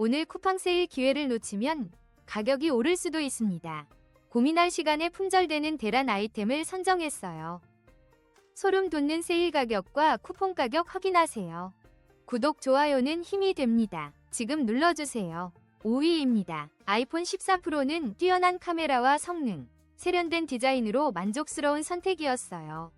오늘 쿠팡 세일 기회를 놓치면 가격이 오를 수도 있습니다. 고민할 시간에 품절되는 대란 아이템을 선정했어요. 소름 돋는 세일 가격과 쿠폰 가격 확인하세요. 구독, 좋아요는 힘이 됩니다. 지금 눌러주세요. 5위입니다. 아이폰 14 프로는 뛰어난 카메라와 성능, 세련된 디자인으로 만족스러운 선택이었어요.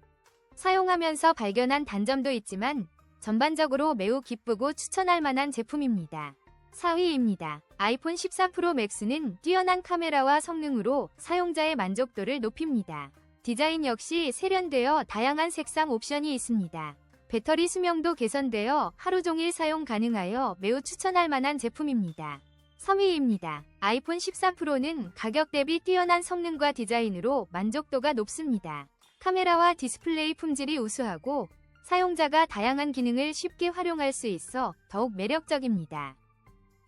사용하면서 발견한 단점도 있지만 전반적으로 매우 기쁘고 추천할 만한 제품입니다. 4위입니다. 아이폰 14 프로 맥스는 뛰어난 카메라와 성능으로 사용자의 만족도를 높입니다. 디자인 역시 세련되어 다양한 색상 옵션이 있습니다. 배터리 수명도 개선되어 하루 종일 사용 가능하여 매우 추천할 만한 제품입니다. 3위입니다. 아이폰 14 프로는 가격 대비 뛰어난 성능과 디자인으로 만족도가 높습니다. 카메라와 디스플레이 품질이 우수하고 사용자가 다양한 기능을 쉽게 활용할 수 있어 더욱 매력적입니다.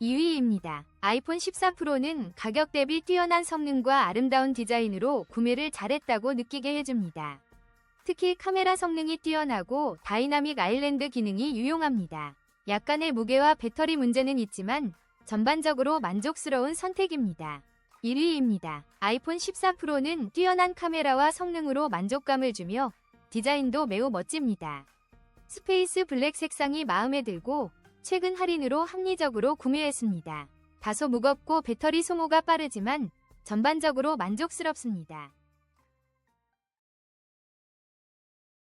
2위입니다. 아이폰 14 프로는 가격 대비 뛰어난 성능과 아름다운 디자인으로 구매를 잘했다고 느끼게 해줍니다. 특히 카메라 성능이 뛰어나고 다이나믹 아일랜드 기능이 유용합니다. 약간의 무게와 배터리 문제는 있지만 전반적으로 만족스러운 선택입니다. 1위입니다. 아이폰 14 프로는 뛰어난 카메라와 성능으로 만족감을 주며 디자인도 매우 멋집니다. 스페이스 블랙 색상이 마음에 들고 최근 할인으로 합리적으로 구매했습니다. 다소 무겁고 배터리 소모가 빠르지만 전반적으로 만족스럽습니다.